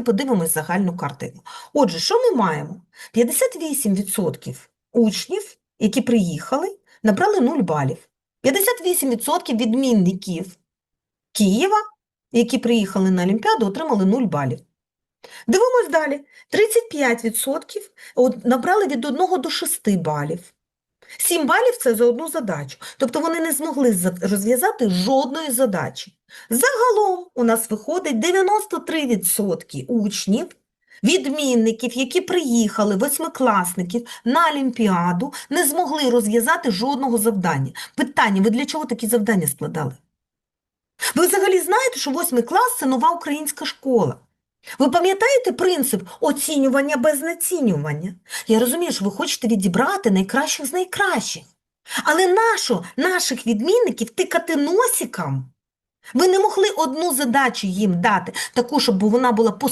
давайте подивимось загальну картину. Отже, що ми маємо? 58% учнів, які приїхали, набрали 0 балів. 58% відмінників Києва, які приїхали на Олімпіаду, отримали 0 балів. Дивимось далі. 35% набрали від 1 до 6 балів. 7 балів це за одну задачу. Тобто вони не змогли розв'язати жодної задачі. Загалом у нас виходить 93% учнів, відмінників, які приїхали, восьмикласників на Олімпіаду, не змогли розв'язати жодного завдання. Питання, ви для чого такі завдання складали? Ви взагалі знаєте, що восьмий клас це нова українська школа. Ви пам'ятаєте принцип оцінювання без націнювання? Я розумію, що ви хочете відібрати найкращих з найкращих. Але нащо наших відмінників тикати носиком? Ви не могли одну задачу їм дати, таку, щоб вона була по